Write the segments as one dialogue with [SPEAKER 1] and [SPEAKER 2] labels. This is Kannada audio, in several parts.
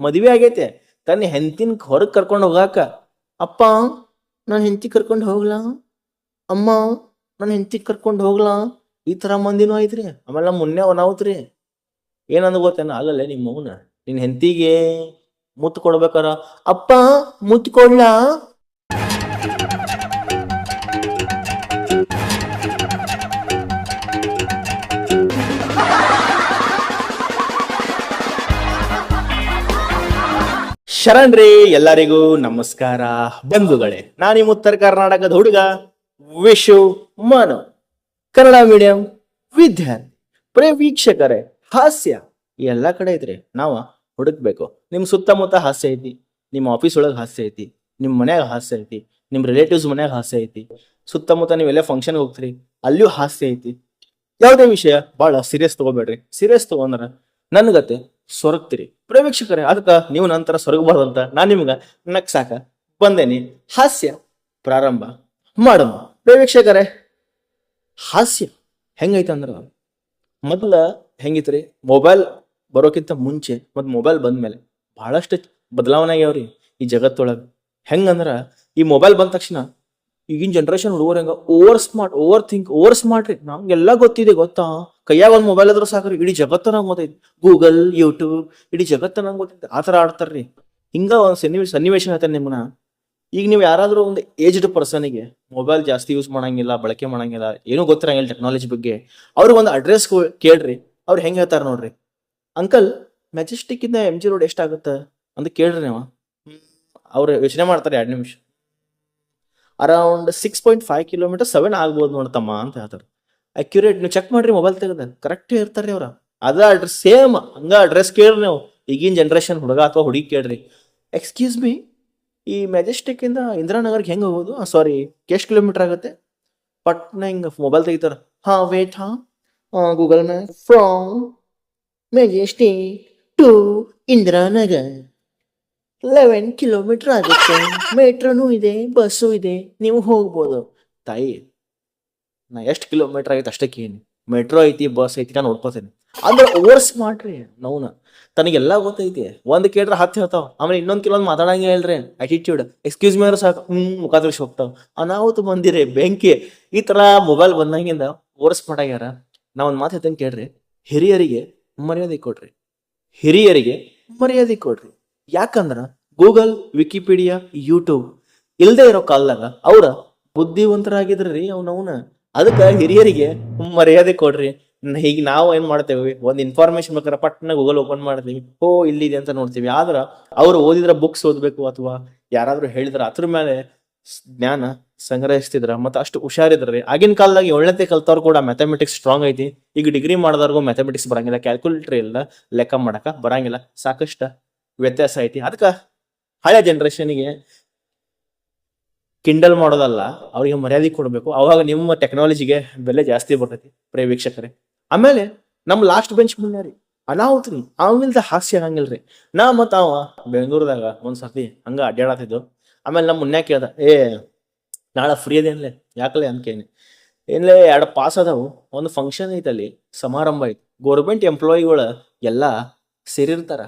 [SPEAKER 1] ಮದ್ವೆ ಆಗೈತೆ. ತನ್ನ ಹೆಂಡತಿನ ಹೊರಗೆ ಕರ್ಕೊಂಡು ಹೋಗಾಕ, ಅಪ್ಪ, ನಾನು ಹೆಂಡತಿ ಕರ್ಕೊಂಡು ಹೋಗ್ಲಾ. ಅಮ್ಮ, ನಾನು ಹೆಂಡತಿ ಕರ್ಕೊಂಡು ಹೋಗ್ಲಾ. ಈ ತರ ಮಂದಿನೂ ಐತ್ರಿ. ಆಮೇಲೆ ಮೊನ್ನೆ ಅನಾಹುತ್ರಿ. ಏನಂದ ಗೊತ್ತೇನ? ಆಗಲ್ಲ ನಿಮ್ಮ ಮಗುನ. ನಿನ್ ಹೆಂಡತಿಗೆ ಮುತ್ತು ಕೊಡ್ಬೇಕಾರ. ಅಪ್ಪ, ಮುತ್ತು ಕೊಡ್ಲಾ? ಶರಣ್ರಿ, ಎಲ್ಲರಿಗೂ ನಮಸ್ಕಾರ. ಬಂಧುಗಳೇ, ನಾನು ನಿಮ್ಮ ಉತ್ತರ ಕರ್ನಾಟಕದ ಹುಡುಗ ವಿಶು ಮನು. ಕನ್ನಡ ಮೀಡಿಯಂ ವಿದ್ಯಾರ್ಥಿ ಪ್ರೇ ವೀಕ್ಷಕರೇ, ಹಾಸ್ಯ, ಎಲ್ಲ ಕಡೆ ಐತ್ರಿ ನಾವ ಹುಡುಕ್ಬೇಕು. ನಿಮ್ ಸುತ್ತಮುತ್ತ ಹಾಸ್ಯ ಐತಿ, ನಿಮ್ಮ ಆಫೀಸ್ ಒಳಗೆ ಹಾಸ್ಯ ಐತಿ, ನಿಮ್ ಮನ್ಯಾಗ ಹಾಸ್ಯ ಐತಿ, ನಿಮ್ ರಿಲೇಟಿವ್ಸ್ ಮನ್ಯಾಗ ಹಾಸ್ಯ ಐತಿ, ಸುತ್ತಮುತ್ತ ನೀವೆಲ್ಲ ಫಂಕ್ಷನ್ ಹೋಗ್ತೀರಿ, ಅಲ್ಲಿಯೂ ಹಾಸ್ಯ ಐತಿ. ಯಾವುದೇ ವಿಷಯ ಬಹಳ ಸೀರಿಯಸ್ ತಗೋಬೇಡ್ರಿ. ಸೀರಿಯಸ್ ತಗೊಂಡ್ರ ನನ್ಗತೆ ಸೊರಗ್ತೀರಿ. ಪ್ರೇಕ್ಷಕರೇ ಅದಕ್ಕೆ ನೀವು ನಂತರ ಸೊರಗಬಾರ್ದಂತ ನಾನ್ ನಿಮ್ಗ ನಕ್ಸಾಕ ಬಂದೇನಿ. ಹಾಸ್ಯ ಪ್ರಾರಂಭ ಮಾಡೋಣ. ಪ್ರೇಕ್ಷಕರೇ ಹಾಸ್ಯ ಹೆಂಗೈತೆ ಅಂದ್ರ ಮೊದ್ಲ ರೀ ಮೊಬೈಲ್ ಬರೋಕ್ಕಿಂತ ಮುಂಚೆ, ಮತ್ತು ಮೊಬೈಲ್ ಬಂದಮೇಲೆ ಬಹಳಷ್ಟು ಬದಲಾವಣೆ ಆಗ್ಯಾವ್ರಿ ಈ ಜಗತ್ತೊಳಗೆ. ಹೆಂಗಂದ್ರ ಈ ಮೊಬೈಲ್ ಬಂದ ತಕ್ಷಣ ಈಗಿನ ಜನರೇಷನ್ ಹುಡುಗರು ಹೆಂಗ over smart over think over smart ರೀ. ನಮ್ಗೆಲ್ಲ ಗೊತ್ತಿದೆ ಗೊತ್ತಾ? ಕೈಯಾಗ ಒಂದ್ ಮೊಬೈಲ್ ಆದ್ರೂ ಸಾಕ್ರಿ, ಇಡೀ ಜಗತ್ತನಾಗ ನಂಗೆ ಗೊತ್ತೈತಿ. ಗೂಗಲ್ ಯೂಟ್ಯೂಬ್ ಇಡೀ ಜಗತ್ತನ ಗೊತ್ತೈತಿ. ಆ ಥರ ಆಡ್ತಾರ್ರಿ. ಹಿಂಗ ಒಂದ್ ಸನ್ನಿವೇಶ ಸನ್ನಿವೇಶ ಹೇಳ್ತೇನೆ ನಿಮ್ಮನ್ನ ಈಗ ನೀವು ಯಾರಾದ್ರೂ ಒಂದು ಏಜ್ಡ್ ಪರ್ಸನಿಗೆ ಮೊಬೈಲ್ ಜಾಸ್ತಿ ಯೂಸ್ ಮಾಡಂಗಿಲ್ಲ, ಬಳಕೆ ಮಾಡಂಗಿಲ್ಲ, ಏನೂ ಗೊತ್ತಿರಂಗಿಲ್ಲ ಟೆಕ್ನಾಲಜಿ ಬಗ್ಗೆ, ಅವ್ರಿಗೆ ಒಂದು ಅಡ್ರೆಸ್ ಕೇಳ್ರಿ. ಅವ್ರು ಹೆಂಗೆ ಹೇಳ್ತಾರ ನೋಡ್ರಿ. ಅಂಕಲ್ ಮೆಜೆಸ್ಟಿಕ್ ಇಂದ ಎಂ ಜಿ ರೋಡ್ ಎಷ್ಟಾಗುತ್ತೆ ಅಂತ ಕೇಳ್ರಿ ನೀವು. ಅವ್ರು ಯೋಚನೆ ಮಾಡ್ತಾರೆ ಎರಡು ನಿಮಿಷ. Around six point five kilometre seven ಆಗ್ಬೋದು ನೋಡ್ತಮ್ಮ ಅಂತ ಹೇಳ್ತಾರೆ. ಅಕ್ಯುರೇಟ್ ನೀವು ಚೆಕ್ ಮಾಡ್ರಿ ಮೊಬೈಲ್ ತೆಗೆದ ಕರೆಕ್ಟ್ ಇರ್ತಾರೆ ಅವ್ರ. ಅದ ಅಡ್ರೆಸ್ ಸೇಮ್ ಹಂಗ ಅಡ್ರೆಸ್ ಕೇಳ್ರಿ ನೀವು. ಈಗಿನ ಜನರೇಷನ್ ಹುಡುಗ ಅಥವಾ ಹುಡುಗಿ ಕೇಳ್ರಿ. ಎಕ್ಸ್ಕ್ಯೂಸ್ ಮೀ ಈ ಮೆಜೆಸ್ಟಿಕ್ ಇಂದ ಇಂದಿರಾನಗರ್ಗೆ ಹೆಂಗ್ ಹೋಗೋದು? ಸಾರಿ ಎಷ್ಟು ಕಿಲೋಮೀಟರ್ ಆಗುತ್ತೆ. ಪಟ್ನ ಹಿಂಗ ಮೊಬೈಲ್ ತೆಗಿತಾರ. ಹಾ ವೇಟ್ ಹಾ. Google map from Majestic to Indiranagar eleven kilometre ಆಗುತ್ತೆ. ಮೆಟ್ರೋನು ಇದೆ ಬಸ್ಸು ಇದೆ. ನೀವು ಹೋಗ್ಬೋದು. ತಾಯಿ, ನಾ ಎಷ್ಟು ಕಿಲೋಮೀಟರ್ ಆಗೈತೆ ಅಷ್ಟಕ್ಕೆ ಏನು ಮೆಟ್ರೋ ಐತಿ ಬಸ್ ಐತಿ ನಾನು ನೋಡ್ಕೋತೇನೆ. ಅಂದ್ರೆ ಓವರ್ ಸ್ಮಾರ್ಟ್ ರೀ ನೌನ ತನಗೆಲ್ಲ ಗೊತ್ತೈತಿ. ಒಂದ್ ಕೇಳ್ರೆ ಹತ್ತು ಹೇಳ್ತಾವ ಆಮೇಲೆ ಇನ್ನೊಂದು ಕಿಲೋ ಮಾತಾಡಂಗೆ ಹೇಳ್ರಿ. ಅಟಿಟ್ಯೂಡ್ ಎಕ್ಸ್ಕ್ಯೂಸ್ ಮೇ ಸಾಕು. ಹ್ಞೂ ಮುಖ ತೋರಿಸಿ ಹೋಗ್ತಾವ. ಅನಾಹುತ ಬಂದಿರಿ ಬೆಂಕಿ. ಈ ತರ ಮೊಬೈಲ್ ಬಂದಂಗಿಂದ ಓವರ್ ಸ್ಮಾರ್ಟ್ ಆಗ್ಯಾರ. ನಾ ಒಂದು ಮಾತು ಹೇಳ್ತೇನೆ ಕೇಳ್ರಿ. ಹಿರಿಯರಿಗೆ ಮರ್ಯಾದೆ ಕೊಡ್ರಿ. ಹಿರಿಯರಿಗೆ ಮರ್ಯಾದೆ ಕೊಡ್ರಿ. ಯಾಕಂದ್ರ ಗೂಗಲ್ ವಿಕಿಪೀಡಿಯಾ ಯೂಟ್ಯೂಬ್ ಇಲ್ಲದೆ ಇರೋ ಕಾಲದಾಗ ಅವ್ರ ಬುದ್ಧಿವಂತರಾಗಿದ್ರ ರೀ ಅವ್ನ. ಅದಕ್ಕ ಹಿರಿಯರಿಗೆ ಮರ್ಯಾದೆ ಕೊಡ್ರಿ. ಈಗ ನಾವು ಏನ್ ಮಾಡ್ತೇವೆ? ಒಂದ್ ಇನ್ಫಾರ್ಮೇಶನ್ ಬೇಕಾದ್ರೆ ಪಟ್ನ ಗೂಗಲ್ ಓಪನ್ ಮಾಡ್ತೀವಿ. ಓ ಇಲ್ಲಿದೆ ಅಂತ ನೋಡ್ತೀವಿ. ಆದ್ರ ಅವ್ರು ಓದಿದ್ರ ಬುಕ್ಸ್ ಓದ್ಬೇಕು ಅಥವಾ ಯಾರಾದ್ರೂ ಹೇಳಿದ್ರ ಅದ್ರ ಮೇಲೆ ಜ್ಞಾನ ಸಂಗ್ರಹಿಸ್ತಿದ್ರ. ಮತ್ತೆ ಅಷ್ಟು ಹುಷಾರಿದ್ರಿ ಆಗಿನ ಕಾಲದಾಗ ಏಳನೇ ಕಲ್ತವ್ರು ಕೂಡ ಮ್ಯಾಥಮೆಟಿಕ್ಸ್ ಸ್ಟ್ರಾಂಗ್ ಐತಿ. ಈಗ ಡಿಗ್ರಿ ಮಾಡಿದವ್ರಿಗೂ ಮ್ಯಾಥಮೆಟಿಕ್ಸ್ ಬರಂಗಿಲ್ಲ. ಕ್ಯಾಲ್ಕುಲೇಟರ್ ಇಲ್ಲ ಲೆಕ್ಕ ಮಾಡಕ ಬರಂಗಿಲ್ಲ. ಸಾಕಷ್ಟ ವ್ಯತ್ಯಾಸ ಐತಿ. ಅದಕ್ಕ ಹಳೆ ಜನರೇಷನ್ಗೆ ಕಿಂಡಲ್ ಮಾಡೋದಲ್ಲ, ಅವ್ರಿಗೆ ಮರ್ಯಾದೆ ಕೊಡಬೇಕು. ಅವಾಗ ನಿಮ್ಮ ಟೆಕ್ನಾಲಜಿಗೆ ಬೆಲೆ ಜಾಸ್ತಿ ಬರ್ತೈತಿ ಪ್ರೇ ವೀಕ್ಷಕರೇ. ಆಮೇಲೆ ನಮ್ಮ ಲಾಸ್ಟ್ ಬೆಂಚ್ ಮುಂದೆ ರೀ, ಅನಾಹುತ್ ರೀ. ಅವಿಲ್ದ ಹಾಸ್ಯ ಆಗಂಗಿಲ್ರಿ ನಾ ಮತ್ತ ಅವ ಬೆಂಗಳೂರದಾಗ ಒಂದ್ಸರ್ತಿ ಹಂಗ ಅಡ್ಡಾಡತಿದ್ದು ಆಮೇಲೆ ನಮ್ಮ ಮುನ್ಯಾಗ ಕೇಳ್ದ, ಏ, ನಾಳೆ ಫ್ರೀ ಅದೇನ್ಲೆ ಯಾಕಲೆ? ಅನ್ಕೇನಿ ಏನ್ಲೇ, ಎರಡು ಪಾಸ್ ಅದಾವು. ಒಂದು ಫಂಕ್ಷನ್ ಐತಲ್ಲಿ, ಸಮಾರಂಭ ಐತಿ. ಗೌರ್ಮೆಂಟ್ ಎಂಪ್ಲಾಯಿಗಳ ಎಲ್ಲ ಸೇರಿರ್ತಾರ.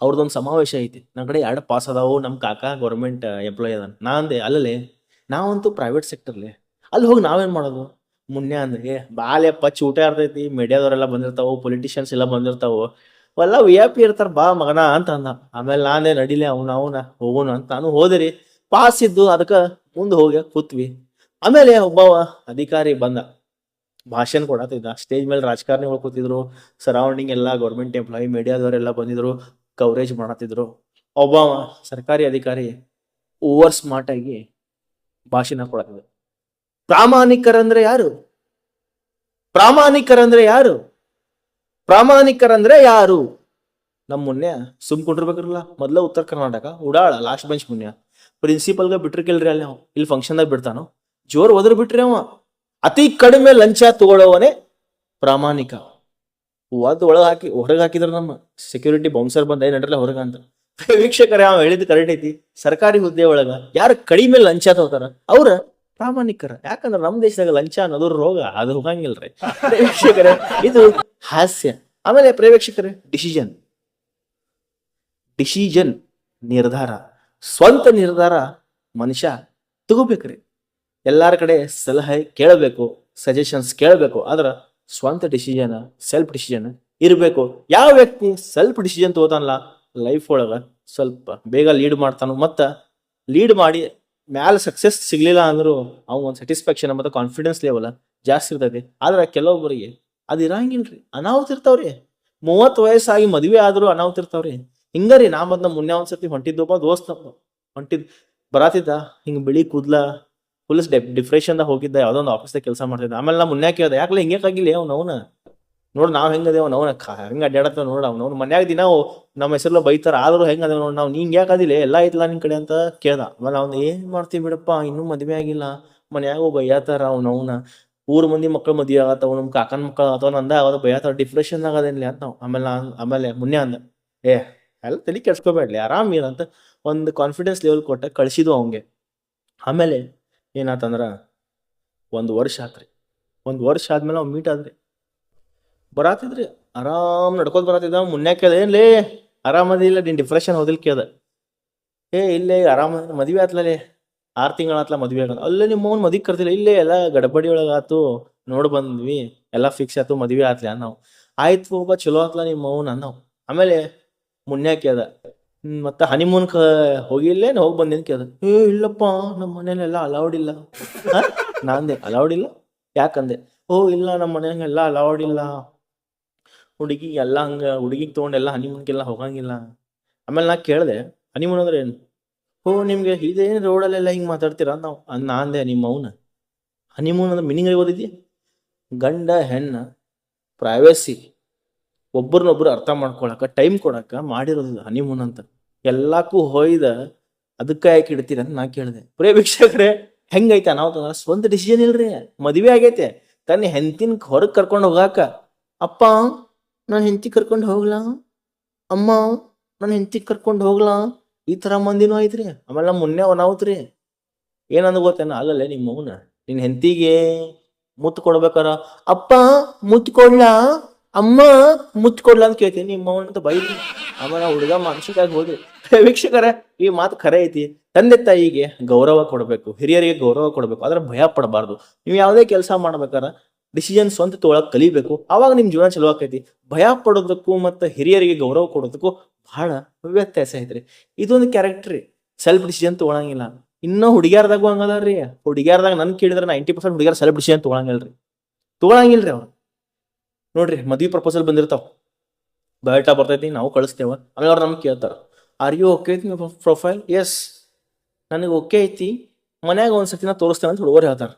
[SPEAKER 1] ಅವ್ರದ್ದೊಂದು ಸಮಾವೇಶ ಐತಿ. ನನ್ನ ಕಡೆ ಎರಡು ಪಾಸ್ ಅದಾವು ನಮ್ಮ ಕಾಕಾ ಗೌರ್ಮೆಂಟ್ ಎಂಪ್ಲಾಯ್ ಅದಾನ. ನಾ ಅಂದೆ, ಅಲ್ಲಲ್ಲಿ, ನಾವಂತೂ ಪ್ರೈವೇಟ್ ಸೆಕ್ಟರ್ಲಿ ಅಲ್ಲಿ ಹೋಗಿ ನಾವೇನು ಮಾಡೋದು? ಮುನ್ನೆ ಅಂದ್ರೆ ಬಾಲೆ ಪಚ್ಚ ಊಟ ಇರ್ತೈತಿ ಮೀಡಿಯಾದವರೆಲ್ಲ ಬಂದಿರ್ತಾವು ಪೊಲಿಟಿಷಿಯನ್ಸ್ ಎಲ್ಲ ಬಂದಿರ್ತಾವೆ. ಅವೆಲ್ಲ ವಿ ಐ ಪಿ ಇರ್ತಾರ, ಬಾ ಮಗನ ಅಂತ ಅಂದ. ಆಮೇಲೆ ನಾನೇ ನಡಿಲೆ, ಅವ್ನ, ಅವನ ಹೋಗೋಣ ಅಂತ. ನಾನು ಹೋದಿರಿ ಪಾಸ್ ಇದ್ದು, ಅದಕ್ಕೆ ಮುಂದೆ ಹೋಗಿ ಕೂತ್ವಿ. ಆಮೇಲೆ ಒಬ್ಬ ಅಧಿಕಾರಿ ಬಂದ. ಭಾಷಣ ಕೊಡತ್ತಿದ್ದ. ಸ್ಟೇಜ್ ಮೇಲೆ ರಾಜಕಾರಣಿಗಳು ಕೂತಿದ್ರು. ಸರೌಂಡಿಂಗ್ ಎಲ್ಲ ಗೌರ್ಮೆಂಟ್ ಎಂಪ್ಲಾಯಿ ಮೀಡಿಯಾದವರೆಲ್ಲ ಬಂದಿದ್ರು. ಕವರೇಜ್ ಮಾಡತ್ತಿದ್ರು ಒಬ್ಬ ಸರ್ಕಾರಿ ಅಧಿಕಾರಿ ಓವರ್ ಸ್ಮಾರ್ಟ್ ಆಗಿ ಭಾಷಣ ಕೊಡತ್ತಿದ್ರು ಪ್ರಾಮಾಣಿಕರಂದ್ರೆ ಯಾರು? ಪ್ರಾಮಾಣಿಕರಂದ್ರೆ ಯಾರು? ಪ್ರಾಮಾಣಿಕರಂದ್ರೆ ಯಾರು? ನಮ್ಮ ಮುನ್ನೆ ಸುಮ್ ಕುಂಡಿರ್ಬೇಕ್ರಲ್ಲ ಮೊದ್ಲ ಉತ್ತರ ಕರ್ನಾಟಕ, ಉಡಾಳ ಲಾಸ್ಟ್ ಬೆಂಚ್ ಮುನ್ಯ. ಪ್ರಿನ್ಸಿಪಲ್ಗ ಬಿಟ್ರಿಕಿಲ್ರಿ ಅಲ್ಲಿ ನಾವು ಇಲ್ಲಿ ಫಂಕ್ಷನ್ದಾಗ ಬಿಡ್ತಾನೋ? ಜೋರ್ ಒದ್ರ ಬಿಟ್ರಿ ಅವ ಅತಿ ಕಡಿಮೆ ಲಂಚ ತಗೊಳ್ಳೋವನೇ ಪ್ರಾಮಾಣಿಕ. ಒದ್ ಒಳಗ್ ಹಾಕಿ, ಹೊರಗ್ ಹಾಕಿದ್ರ ನಮ್ಮ ಸೆಕ್ಯೂರಿಟಿ ಬೌನ್ಸರ್ ಬಂದ ನಡ್ರಲ್ಲ ಹೊರಗ ಅಂತ ವೀಕ್ಷಕರೇ ಹೇಳಿದ್ ಕರೆಕ್ಟ್ ಐತಿ. ಸರ್ಕಾರಿ ಹುದ್ದೆ ಒಳಗ ಯಾರು ಕಡಿಮೆ ಲಂಚ ತಗೋತಾರ? ಅವ್ರ ಪ್ರಾಮಾಣಿಕರ. ಯಾಕಂದ್ರೆ ನಮ್ಮ ದೇಶದಾಗ ಲಂಚ ಅನ್ನೋದು ರೋಗ, ಅದು ಹೋಗಂಗಿಲ್ರಿ. ವೀಕ್ಷಕರೇ, ಇದು ಹಾಸ್ಯ. ಆಮೇಲೆ ಪ್ರೇಕ್ಷಕರೇ ಡಿಸಿಷನ್ ಡಿಸಿಷನ್ ನಿರ್ಧಾರ. ಸ್ವಂತ ನಿರ್ಧಾರ ಮನುಷ್ಯ ತಗೋಬೇಕ್ರಿ. ಎಲ್ಲಾರ ಕಡೆ ಸಲಹೆ ಕೇಳಬೇಕು ಸಜೆಷನ್ಸ್ ಕೇಳಬೇಕು. ಆದ್ರ ಸ್ವಂತ ಡಿಸಿಷನ್ ಸೆಲ್ಫ್ ಡಿಸಿಷನ್ ಇರಬೇಕು. ಯಾವ ವ್ಯಕ್ತಿ ಸೆಲ್ಫ್ ಡಿಸಿಷನ್ ತಗೋತಾನಲ್ಲ ಲೈಫ್ ಒಳಗ ಸ್ವಲ್ಪ ಬೇಗ ಲೀಡ್ ಮಾಡ್ತಾನು, ಮತ್ತು ಲೀಡ್ ಮಾಡಿ ಮ್ಯಾಲ ಸಕ್ಸಸ್ ಸಿಗ್ಲಿಲ್ಲ ಅಂದರೂ ಅವ್ನು ಒಂದು ಸ್ಯಾಟಿಸ್ಫ್ಯಾಕ್ಷನ್ ಮತ್ತು ಕಾನ್ಫಿಡೆನ್ಸ್ ಲೆವೆಲ್ ಜಾಸ್ತಿ ಇರ್ತೈತಿ. ಆದ್ರೆ ಕೆಲವೊಬ್ಬರಿಗೆ ಅದು ಇರಂಗಿಲ್ರಿ, ಅನಾಹುತ ಇರ್ತಾವ್ರಿ. ಮೂವತ್ತು ವಯಸ್ಸಾಗಿ ಮದುವೆ ಆದ್ರೂ ಅನಾಹುತ ಇರ್ತಾವ್ರಿ. ಹಿಂಗರಿ ನಾ ಮೊದ್ಲ ಮುನ್ನೆ ಒಂದ್ಸರ್ತಿ ಹೊಂಟಿದ್ದೊಬ್ಬ ದೋಸ್ತ ಹೊಂಟಿದ್ ಬರಾತಿದ್ದ, ಹಿಂಗೆ ಬಿಳಿ ಕೂದ್ಲ ಫುಲ್ ಡಿಪ್ರೆಷನ್ ದಾಗ ಹೋಗಿದ್ದ, ಯಾವ್ದೋ ಒಂದು ಆಫೀಸ್ದಾಗ ಕೆಲಸ ಮಾಡ್ತಿದ್ದ. ಆಮೇಲೆ ನಾ ಮುನ್ಯಾಕ ಕೇಳ್ದೆ ಯಾಕಲೆ ಹಿಂಗೆ ಆಗಿಲ್ಲ ಅವ್ನ ಅವನ? ನೋಡ್ ನಾವ್ ಹೆಂಗದೇವ್ ಅವನ ಹೆಂಗ ಅಡ್ಡಾಡತ್ತ ನೋಡ ಅವ್ನ ಅವ್ನ. ಮನ್ಯಾಗ ದಿನ ನಮ್ಮ ಹೆಸರು ಬೈತಾರ, ಆದ್ರೂ ಹೆಂಗ ಅದೇವ್ ನೋಡ್ ನಾವ್. ಯಾಕೆ ಅದಿಲ್ಲ ಎಲ್ಲ ಐತ್ಲಾ ನಿನ್ ಕಡೆ ಅಂತ ಕೇಳ್ದ. ಆಮೇಲೆ ಅವ್ನ, ಏನ್ ಮಾಡ್ತೀವಿ ಬಿಡಪ್ಪ? ಇನ್ನೂ ಮದ್ವೆ ಆಗಿಲ್ಲ. ಮನ್ಯಾಗ ಬೈಯಾತಾರ ಅವ್ನ ಅವ್ನ. ಊರ್ ಮಂದಿ ಮಕ್ಳ ಮದ್ವೆ ಆಗತ್ತವ್ ನಮ್ ಕಾಕನ್ ಮಕ್ಕಳು ಅಥವಾ ನಂದ ಅವಾಗ ಬೈಯಾತಾರ ಡಿಪ್ರೆಷನ್ ಆಗದೇನ್ಲಿ ಅಂತ ನಾವ್. ಆಮೇಲೆ ಆಮೇಲೆ ಮುನ್ನೆ ಅಂದ, ಏ, ಎಲ್ಲ ತಲೆ ಕೆಡ್ಸ್ಕೊಬೇಡ್ಲಿ, ಆರಾಮ್ ಅಂತ ಒಂದು ಕಾನ್ಫಿಡೆನ್ಸ್ ಲೆವೆಲ್ ಕೊಟ್ಟ ಕಳ್ಸಿದ್ವು ಅವಂಗೆ ಆಮೇಲೆ ಏನಾತಂದ್ರ ಒಂದು ವರ್ಷ ಆತ್ರಿ. ಒಂದು ವರ್ಷ ಆದ್ಮೇಲೆ ಅವ್ನು ಮೀಟ್ ಆದ್ರಿ. ಬರಾತಿದ್ರಿ, ಆರಾಮ್ ನಡ್ಕೋತ ಬರಾತಿದ್ದ. ಮುನ್ನೆ ಕೇಳ್ದ ಏನ್ಲೇ ಆರಾಮದಿಲ್ಲ ನೀನ್ ಡಿಪ್ರೆಷನ್ ಹೋದಿಲ್ ಕೇಳ್ದ. ಏ, ಇಲ್ಲೇ, ಆರಾಮ ಮದ್ವೆ ಆತ್ಲೇ ಆರು ತಿಂಗಳ ಆತ್ಲ ಮದ್ವೆ ಆಗ ಅಲ್ಲೇ ನಿಮ್ಮ ಅವ್ನ ಕರ್ದಿಲ್ಲ, ಇಲ್ಲೇ, ಎಲ್ಲ ಗಡಬಡಿ ಒಳಗ ಆತು, ನೋಡ್ ಬಂದ್ವಿ, ಎಲ್ಲ ಫಿಕ್ಸ್ ಆತು, ಮದ್ವೆ ಆತ್ಲೆ ಅನ್ನವು. ಆಯ್ತು ಒಬ್ಬ ಚಲೋ ಆತ್ಲ ನಿಮ್ಮ ಅವ್ನ ಆಮೇಲೆ ಮುನ್ನೆ ಕೇಳ್ದ ಮತ್ತ ಹನಿಮೂನ್ ಕ ಹೋಗಿಲ್ಲೇನ್ ಹೋಗಿ ಬಂದೇನು ಕೇಳ್ದ ಏ, ಇಲ್ಲಪ್ಪ ನಮ್ಮ ಮನೇಲೆಲ್ಲ ಅಲೌಡ್ ಇಲ್ಲ? ನಾಂದೆ ಅಲೌಡ್ ಇಲ್ಲ? ಯಾಕಂದೆ? ಓ, ಇಲ್ಲ ನಮ್ಮ ಮನೆಯಂಗೆಲ್ಲ ಅಲೌಡ್ ಇಲ್ಲ. ಹುಡುಗಿ ಎಲ್ಲ ಹಂಗ, ಹುಡುಗಿಗೆ ತೊಗೊಂಡೆಲ್ಲ ಹನಿಮೂನ್ಗೆಲ್ಲ ಹೋಗಂಗಿಲ್ಲ. ಆಮೇಲೆ ನಾ ಕೇಳ್ದೆ ಹನಿಮೂನ್ ಅಂದ್ರೆ ಏನು? ಓ, ನಿಮ್ಗೆ ಇದೇನು ರೋಡಲ್ಲೆಲ್ಲ ಹಿಂಗೆ ಮಾತಾಡ್ತೀರಾ? ನಾವು ನಾಂದೆ ನಿಮ್ಮ ಅವನ. ಹನಿಮೂನ್ ಅಂದ್ರೆ ಮೀನಿಂಗ್ ಓದಿದ್ದಿ ಗಂಡ, ಹೆಣ್ಣ ಪ್ರೈವೇಸಿ ಒಬ್ರನ್ನೊಬ್ರು ಅರ್ಥ ಮಾಡ್ಕೊಳಕ ಟೈಮ್ ಕೊಡಕ ಮಾಡಿರೋದು ಹನಿಮೂನ್ ಅಂತ. ಎಲ್ಲಾಕು ಹೊಯ್ದ, ಅದಕ್ಕೆ ಯಾಕೆ ಇಡ್ತೀರ? ಅಂತ ನಾ ಕೇಳಿದೆ. ಪ್ರೇ ವೀಕ್ಷಕರೇ, ಹೆಂಗೈತೆ ಅನಾಹುತ ಸ್ವಂತ ಡಿಸಿಷನ್ ಇಲ್ರಿ. ಮದ್ವೆ ಆಗೈತೆ. ತನ್ನ ಹೆಂತಿನ ಹೊರಗೆ ಕರ್ಕೊಂಡು ಹೋಗಾಕ. ಅಪ್ಪ, ನಾನು ಹೆಂಡತಿ ಕರ್ಕೊಂಡು ಹೋಗ್ಲಾ. ಅಮ್ಮ, ನಾನು ಹೆಂಡತಿ ಕರ್ಕೊಂಡು ಹೋಗ್ಲಾ. ಈ ತರ ಮಂದಿನೂ ಐತ್ರಿ. ಆಮೇಲೆ ನಮ್ಮ ಮುನ್ನೆ ಅನಾಹುತ್ರಿ. ಏನಂದ ಗೊತ್ತೇನ? ಅಲ್ಲಲ್ಲೇ ನಿಮ್ಮ ಮಗುನ. ನಿನ್ ಹೆಂತಿಗೆ ಮುತ್ತು ಕೊಡ್ಬೇಕಾರ. ಅಪ್ಪ, ಮುತ್ತು ಕೊಡ್ಲಾ. ಅಮ್ಮ, ಮುತ್ತು ಕೊಡ್ಲಾ ಅಂತ ಕೇಳ್ತೀನಿ. ನಿಮ್ಮ ಮಗನ ಅಂತ ಬೈದ್ರಿ. ಆಮೇಲೆ ಹುಡುಗ ಮನ್ಸಿಗಾಗಿ ಹೋದ್ರಿ. ವೀಕ್ಷಕರೇ, ಈ ಮಾತು ಖರೆ ಐತಿ. ತಂದೆ ತಾಯಿಗೆ ಗೌರವ ಕೊಡಬೇಕು, ಹಿರಿಯರಿಗೆ ಗೌರವ ಕೊಡಬೇಕು, ಆದ್ರೆ ಭಯ ಪಡಬಾರ್ದು. ನೀವು ಯಾವುದೇ ಕೆಲಸ ಮಾಡ್ಬೇಕಾದ್ರೆ ಡಿಸಿಷನ್ ಸ್ವಂತ ತೊಗೊಳಕ್ ಕಲಿಬೇಕು. ಅವಾಗ ನಿಮ್ ಜೀವನ ಚಲೋ ಆಕೈತಿ. ಭಯ ಪಡೋದಕ್ಕೂ ಮತ್ತು ಹಿರಿಯರಿಗೆ ಗೌರವ ಕೊಡೋದಕ್ಕೂ ಬಹಳ ವ್ಯತ್ಯಾಸ ಐತ್ರಿ. ಇದೊಂದು ಕ್ಯಾರೆಕ್ಟರ್ ಸೆಲ್ಫ್ ಡಿಸಿಷನ್ ತೊಗೊಳಂಗಿಲ್ಲ. ಇನ್ನೂ ಹುಡುಗಿಯಾರ್ದಾಗೂ ಹಂಗದ್ರಿ ಹುಡುಗಿಯಾರ್ದಾಗ ನನ್ ಕೇಳಿದ್ರೆ ನೈಂಟಿ ಪರ್ಸೆಂಟ್ ಹುಡುಗಿಯರ್ ಸೆಲ್ಫ್ ಡಿಸಿಷನ್ ತೊಗೊಳಂಗಿಲ್ಲ ರೀ. ಅವ್ರು. ನೋಡ್ರಿ, ಮದ್ವಿ ಪ್ರಪೋಸಲ್ ಬಂದಿರ್ತಾವ. ಬಯೋಟಾ ಬರ್ತೈತಿ, ನಾವು ಕಳಿಸ್ತೇವ. ಆಮೇಲೆ ಅವ್ರು ನಮ್ಗೆ ಕೇಳ್ತಾರ. ಆರ್ ಯು ಓಕೆ ಐತಿ ಪ್ರೊಫೈಲ್ ಎಸ್ ನನಗೆ ಓಕೆ ಐತಿ. ಮನ್ಯಾಗ ಒಂದು ಸರ್ತಿ ನಾ ತೋರಿಸ್ತೇನೆ ಅಂತ ಹುಡುಗರು ಹೇಳ್ತಾರೆ.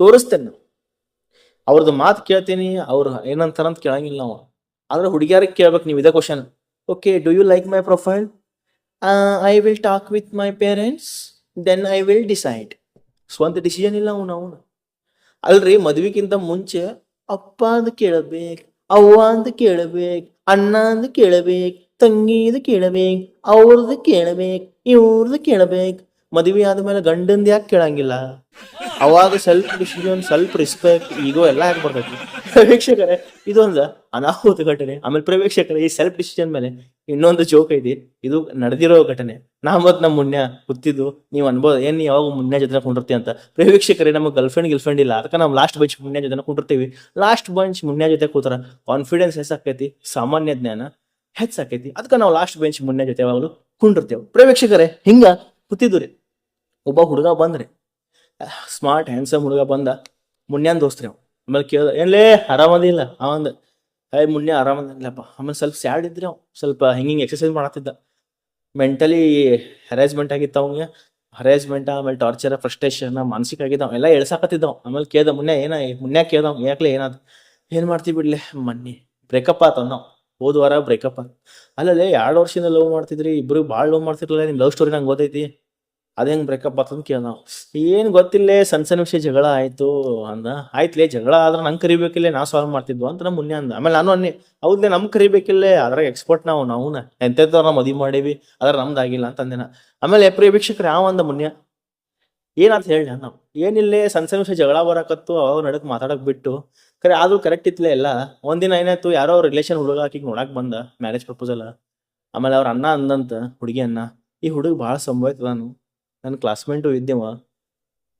[SPEAKER 1] ತೋರಿಸ್ತೇನೆ ನಾವು ಅವ್ರದ್ದು ಮಾತು ಕೇಳ್ತೀನಿ ಅವ್ರು ಏನಂತಾರ ಅಂತ ಕೇಳಂಗಿಲ್ಲ ನಾವು. ಆದ್ರೆ ಹುಡುಗಿಯರಿಗೆ ಕೇಳ್ಬೇಕು ನೀವು ಇದೇ question okay do you like my profile I will talk with my parents then I will decide ಸ್ವಂತ ಡಿಸಿಷನ್ ಇಲ್ಲ ಅವ್ನು ಅವನು. ಅಲ್ರಿ ಮದ್ವಿಗಿಂತ ಮುಂಚೆ ಅಪ್ಪ ಅಂದ್ ಕೇಳಬೇಕು ಅವ್ವ ಅಂದ್ ಕೇಳಬೇಕು ಅಣ್ಣ ಅಂದ್ ಕೇಳಬೇಕು ತಂಗಿ ತಂಗಿದು ಕೇಳಬೇಕ್ ಅವ್ರದ್ದು ಕೇಳಬೇಕು ಇವ್ರದ್ದು ಕೇಳಬೇಕ್. ಮದುವೆ ಆದ್ಮೇಲೆ ಗಂಡಂದ್ ಯಾಕೆ ಕೇಳಂಗಿಲ್ಲ? ಅವಾಗ ಸೆಲ್ಫ್ ಡಿಸಿಷನ್ ಸ್ವಲ್ಪ ರಿಸ್ಪೆಕ್ಟ್ ಈಗ ಎಲ್ಲ ಯಾಕೆ ಬರ್ತೈತಿ? ಪ್ರವೇಕ್ಷಕರೇ ಇದೊಂದು ಅನಾಹುತ ಘಟನೆ. ಆಮೇಲೆ ಪ್ರೇಕ್ಷಕರೇ, ಈ ಸೆಲ್ಫ್ ಡಿಸಿಷನ್ ಮೇಲೆ ಇನ್ನೊಂದು ಜೋಕ್ ಐತಿ. ಇದು ನಡೆದಿರೋ ಘಟನೆ. ನಾ ಮತ್ತ್ ನಮ್ಮ ಮುನ್ಯ ಗೊತ್ತಿದ್ದು ನೀವು ಅನ್ಬೋದು ಏನ್ ಯಾವಾಗ ಮುನ್ಯ ಜೊತೆ ಕುಂಡಿರ್ತಿ ಅಂತ. ಪ್ರೇಕ್ಷಕರೇ, ನಮಗೆ ಗರ್ಲ್ಫ್ರೆಂಡ್ ಗಿಲ್ಫ್ರೆಂಡ್ ಇಲ್ಲ. ಅದಕ್ಕೆ ನಾವು ಲಾಸ್ಟ್ ಬಂಚ್ ಮುನ್ಯ ಜೊತೆ ಕುಂಡಿರ್ತೀವಿ. ಲಾಸ್ಟ್ ಬಂಚ್ ಮುನ್ಯ ಜೊತೆ ಕೂತರ. ಕಾನ್ಫಿಡೆನ್ಸ್ ಹೆಚ್ಚಾಕೈತಿ ಸಾಮಾನ್ಯ ಜ್ಞಾನ. ಹೆಚ್ಚಾಕೈತಿ ಅದಕ್ಕೆ ನಾವು ಲಾಸ್ಟ್ ಬೆಂಚ್ ಮುನ್ನೆ ಜೊತೆ ಯಾವಾಗಲೂ ಕುಂಡಿರ್ತೇವೆ. ಪ್ರೇಕ್ಷಕರೇ ಹಿಂಗ ಕೂತಿದ್ದು ರೀ ಒಬ್ಬ ಹುಡುಗ ಬಂದ್ರಿ. ಸ್ಮಾರ್ಟ್ ಹ್ಯಾಂಡ್ಸಮ್ ಹುಡುಗ ಬಂದ ಮುನ್ಯಾನ್ ದೋಸ್ತ್ರಿ ಅವ್. ಆಮೇಲೆ ಕೇಳ್ದ, ಏನ್ಲೇ ಆರಾಮದಿಲ್ಲ ಅವಂದ ಏಯ್ ಮುನ್ಯ ಆರಾಮದಿಲ್ಲಪ್ಪ ಆಮೇಲೆ ಸ್ವಲ್ಪ ಸ್ಯಾಡ್ ಇದ್ರಿ ಅವ್. ಸ್ವಲ್ಪ ಹಿಂಗೆ ಎಕ್ಸಸೈಸ್ ಮಾಡತ್ತಿದ್ದ ಮೆಂಟಲಿ ಹೆರಾಸ್ಮೆಂಟ್ ಆಗಿತ್ತು ಅವಂಗೆ ಹರಾಸ್ಮೆಂಟ್ ಆಮೇಲೆ ಟಾರ್ಚರ್ ಫ್ರಸ್ಟ್ರೇಷನ್ ಮಾನಸಿಕ ಆಗಿದ್ದಾವ ಎಲ್ಲ ಎಳ್ಸಾಕತ್ತಿದ್ದಾವ ಆಮೇಲೆ ಕೇಳ್ದ ಮುನ್ನೆ ಏನ ಮುನ್ನೆ ಕೇಳ್ದ ಯಾಕಲೇ ಏನಾದ್? ಏನ್ ಮಾಡ್ತೀವಿ ಬಿಡ್ಲೆ ಮನ್ನಿ? ಬ್ರೇಕಪ್ ಆತ ನಾವು ಹೋದ ವಾರ ಬ್ರೇಕಪ್ ಅಂತ. ಅಲ್ಲಲ್ಲೇ ಎರಡು ವರ್ಷದಿಂದ ಲವ್ ಮಾಡ್ತಿದ್ರಿ, ಇಬ್ರು ಭಾಳ ಲವ್ ಮಾಡ್ತಿರ್ಲಿಲ್ಲ ನಿಮ್ ಲವ್ ಸ್ಟೋರಿ ನಂಗೆ ಗೊತ್ತೈತಿ. ಅದೇ ಹೆಂಗ್ ಬ್ರೇಕಪ್ ಆತಂದು ಕೇಳ ನಾವು. ಏನು ಗೊತ್ತಿಲ್ಲ ಸಣ್ಣ ಸಣ್ಣ ವಿಷಯ ಜಗಳ ಆಯಿತು ಅಂದ. ಆಯ್ತ್ಲೇ ಜಗಳ ಆದ್ರೆ ನಂಗೆ ಕರಿಬೇಕಿಲ್ಲ ನಾ ಸಾಲ್ವ್ ಮಾಡ್ತಿದ್ವು ಅಂತ ನಮ್ಮ ಮುನ್ನೆ ಅಂದ. ಆಮೇಲೆ ನಾನು ಅನ್ನಿ, ಹೌದ್ಲೆ ನಮ್ಗೆ ಕರಿಬೇಕಿಲ್ಲ, ಅದ್ರಾಗ ಎಕ್ಸ್ಪರ್ಟ್ ನಾವು ನಾವು ಎಂತೆಂತವ್ರ ನಾವು ಮದುವೆ ಮಾಡೀವಿ ಅದ್ರ ನಮ್ದು ಆಗಿಲ್ಲ ಅಂತ ಅಂದಿನ ಆಮೇಲೆ ಪ್ರಿಯ ವೀಕ್ಷಕರು ಯಾವ ಅಂದ ಮುನ್ಯ ಏನಂತ ಹೇಳಿ ನಾವು. ಏನಿಲ್ಲೇ ಸಣ್ಣ ಸಣ್ಣ ವಿಷಯ ಜಗಳ ಬರಕತ್ತು, ಅವಾಗ ನಡಕ್ ಮಾತಾಡಕ್ ಬಿಟ್ಟು ಕರೆ, ಆದ್ರೂ ಕರೆಕ್ಟ್ ಇತ್ತಲೇ ಎಲ್ಲ ಒಂದಿನ ಏನಾಯ್ತು, ಯಾರೋ ರಿಲೇಷನ್ ಹುಡುಗ ಆಕಿಗೆ ನೋಡಕ್ ಬಂದ ಮ್ಯಾರೇಜ್ ಪ್ರಪೋಸಲ್ ಆಮೇಲೆ ಅವ್ರ ಅಣ್ಣ ಅಂದಂತ, ಹುಡುಗಿ ಅಣ್ಣ, ಈ ಹುಡುಗ ಭಾಳ ನಾನು ನನ್ನ ಕ್ಲಾಸ್ಮೇಟು ಇದ್ದೇವ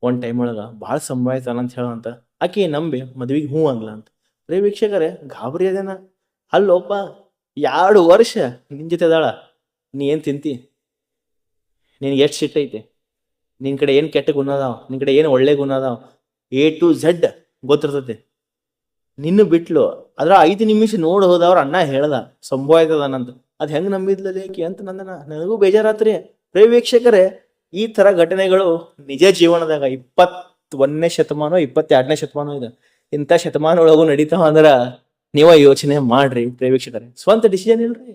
[SPEAKER 1] ಒಂದು ಟೈಮ್ ಒಳಗೆ, ಭಾಳ ಸಂಭಾಯ್ತಾನ ಅಂತ. ಹೇಳಂತ ಆಕಿ ನಂಬಿ, ಮದ್ವಿಗೆ ಹ್ಞೂ ಅಂದ್ಲ ಅಂತ. ರೇ ವೀಕ್ಷಕರೇ, ಗಾಬರಿ ಅದೇನ? ಅಲ್ಲೋಪ ಎರಡು ವರ್ಷ ನಿನ್ ಜೊತೆ ಅದಾಳ? ನೀ ಏನು ತಿಂತಿ? ನಿನ್ಗೆ ಎಷ್ಟು ಸಿಟ್ ಐತೆ? ನಿನ್ ಕಡೆ ಏನು ಕೆಟ್ಟ ಗುಣ ಅದಾವ? ನಿನ್ ಕಡೆ ಏನು ಒಳ್ಳೆ ಗುಣ ಅದಾವ? ಎ ಟು ಝಡ್ ಗೊತ್ತಿರ್ತೈತೆ. ನಿನ್ನ ಬಿಟ್ಲು. ಅದ್ರ ಐದು ನಿಮಿಷ ನೋಡಿ ಹೋದವ್ರ ಅಣ್ಣ ಹೇಳ್ದ ಸಂಭವಾಯ್ತದಾನಂತ ಅದ್ ಹೆಂಗ್ ನಂಬಿದ್ಲಲ್ಲಿ ಆಕಿ ಅಂತ ನಂದನ. ನನಗೂ ಬೇಜಾರಾತ್ರಿ. ರೇ ಈ ತರ ಘಟನೆಗಳು ನಿಜ ಜೀವನದಾಗ ಇಪ್ಪತ್ ಒಂದನೇ ಶತಮಾನ, ಇಪ್ಪತ್ತೆರಡನೇ ಶತಮಾನ ಇದೆ. ಇಂಥ ಶತಮಾನ ಒಳಗೂ ನಡೀತಾವ ಅಂದ್ರ ನೀವ ಯೋಚನೆ ಮಾಡ್ರಿ ಪ್ರೇವೀಕ್ಷಕರೇ ಸ್ವಂತ ಡಿಸಿಷನ್ ಇಲ್ರಿ.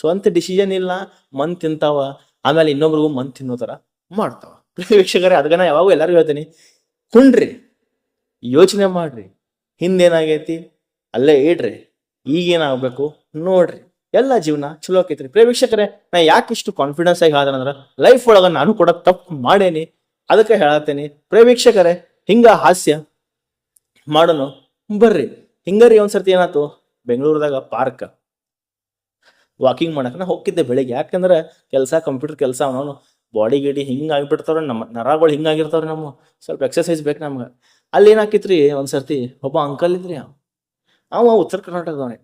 [SPEAKER 1] ಸ್ವಂತ ಡಿಸಿಷನ್ ಇಲ್ಲ ಮನ್ ತಿಂತಾವ, ಆಮೇಲೆ ಇನ್ನೊಬ್ರಿಗೂ ಮನ್ ತಿನ್ನೋ ತರ ಮಾಡ್ತಾವ. ಪ್ರೇವೀಕ್ಷಕರೇ ಅದಕ್ಕ ನಾ ಯಾವಾಗೂ ಎಲ್ಲಾರು ಹೇಳ್ತೀನಿ, ಕುಣ್ರಿ, ಯೋಚನೆ ಮಾಡ್ರಿ. ಹಿಂದೇನಾಗೈತಿ? ಅಲ್ಲೇ ಇಡ್ರಿ. ಈಗೇನಾಗ್ಬೇಕು? ನೋಡ್ರಿ. ಎಲ್ಲ ಜೀವನ ಚಲೋ ಆಕೈತ್ರಿ. ಪ್ರಿಯ ವೀಕ್ಷಕರೇ, ನಾ ಯಾಕೆ ಇಷ್ಟು ಕಾನ್ಫಿಡೆನ್ಸ್ ಆಗಿ ಆದ್ರೆ ಲೈಫ್ ಒಳಗ ನಾನು ಕೂಡ ತಪ್ಪು ಮಾಡೇನಿ. ಅದಕ್ಕೆ ಹೇಳತ್ತೇನಿ. ಪ್ರಿಯ ವೀಕ್ಷಕರೇ, ಹಿಂಗ ಹಾಸ್ಯ ಮಾಡೋನು. ಬರ್ರಿ. ಹಿಂಗರಿ ಒಂದ್ಸರ್ತಿ ಏನಾಯ್ತು? ಬೆಂಗಳೂರದಾಗ ಪಾರ್ಕ್. ವಾಕಿಂಗ್ ಮಾಡಕ್ಕೆ ನಾ ಹೋಗಿದ್ದೆ ಬೆಳಿಗ್ಗೆ. ಯಾಕಂದ್ರೆ ಕೆಲಸ ಕಂಪ್ಯೂಟರ್ ಕೆಲಸ ಅವನು ಬಾಡಿ ಗಿಡಿ ಹಿಂಗ್ ಆಗ್ಬಿಡ್ತಾವ್ರ, ನಮ್ಮ ನರಗಳು ಹಿಂಗಾಗಿರ್ತಾವ್ರಿ ನಮ್ಮ. ಸ್ವಲ್ಪ ಎಕ್ಸರ್ಸೈಸ್ ಬೇಕು ನಮ್ಗೆ. ಅಲ್ಲಿ ಏನಾಕಿತ್ರಿ? ಒಂದ್ಸರ್ತಿ ಒಬ್ಬ ಅಂಕಲ್ ಇದ್ರಿ ಅವ. ಉತ್ತರ ಕರ್ನಾಟಕದವನೇ.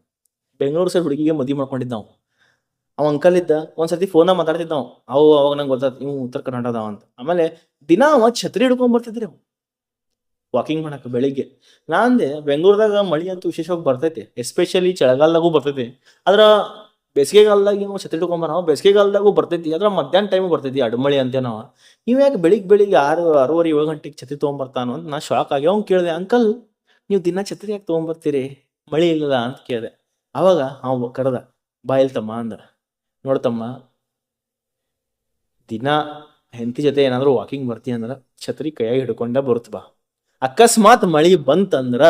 [SPEAKER 1] ಬೆಂಗಳೂರು ಸೈಡ್ ಹುಡುಗಿಗೆ ಮದುವೆ ಮಾಡ್ಕೊಂಡಿದ್ದ ಅವ. ಅವ ಅಂಕಲ್ ಇದ್ದ ಒಂದ್ಸರ್ತಿ ಫೋನ ಮಾತಾಡ್ತಿದ್ದ ಅವ. ಅವು ಅವಾಗ ನಂಗೆ ಗೊತ್ತಾಯ್ತು ಇವ್ ಉತ್ತರ ಕರ್ನಾಟಕದವ ಅಂತ. ಆಮೇಲೆ ದಿನ ಅವ ಛತ್ರಿ ಹಿಡ್ಕೊಂಡ್ ಬರ್ತಿದ್ರಿ ಅವ. ವಾಕಿಂಗ್ ಮಾಡಕ್ಕೆ ಬೆಳಿಗ್ಗೆ. ನಾ ಅಂದೆ, ಬೆಂಗಳೂರದಾಗ ಮಳಿ ಅಂತೂ ವಿಶೇಷವಾಗಿ ಬರ್ತೈತಿ. ಎಸ್ಪೆಷಲಿ ಚಳಿಗಾಲದಾಗೂ ಬರ್ತೈತಿ. ಆದ್ರ ಬೇಸಿಗೆಗಾಲದಾಗ ಇವ್ ಛತ್ರಿ ಹಿಡ್ಕೊಂಬರ ಬೇಸಿಗೆಗಾಲದಾಗೂ ಬರ್ತೈತಿ. ಅದ್ರ ಮಧ್ಯಾಹ್ನ ಟೈಮ್ ಬರ್ತೈತಿ ಅಡಮಳಿ ಅಂತ ನಾವ. ಯಾಕೆ ಬೆಳಿಗ್ಗೆ ಬೆಳಿಗ್ಗೆ ಆರು, ಆರೂವರೆ, ಏಳು ಗಂಟೆಗೆ ಛತ್ರಿ ತೊಗೊಂಬರ್ತಾನು ಅಂತ ನಾ ಶಾಕ್ ಆಗಿ ಅವ್ನು ಕೇಳಿದೆ, ಅಂಕಲ್, ನೀವು ದಿನ ಛತ್ರಿ ಯಾಕೆ ತೊಗೊಂಬರ್ತೀರಿ? ಮಳಿ ಇಲ್ಲದ ಅಂತ ಕೇಳಿದೆ. ಅವಾಗ ಅವ ಕರೆದ, ಬಾಯಿಲ್ ತಮ್ಮ ಅಂದ. ನೋಡ್ತಮ್ಮ ದಿನ ಹೆಂಡತಿ ಜೊತೆ ಏನಾದರೂ ವಾಕಿಂಗ್ ಬರ್ತೀನಿ ಅಂದ್ರ ಛತ್ರಿ ಕೈಯಾಗಿ ಹಿಡ್ಕೊಂಡ ಬರುತ್ತ ಬಾ. ಅಕಸ್ಮಾತ್ ಮಳಿ ಬಂತಂದ್ರ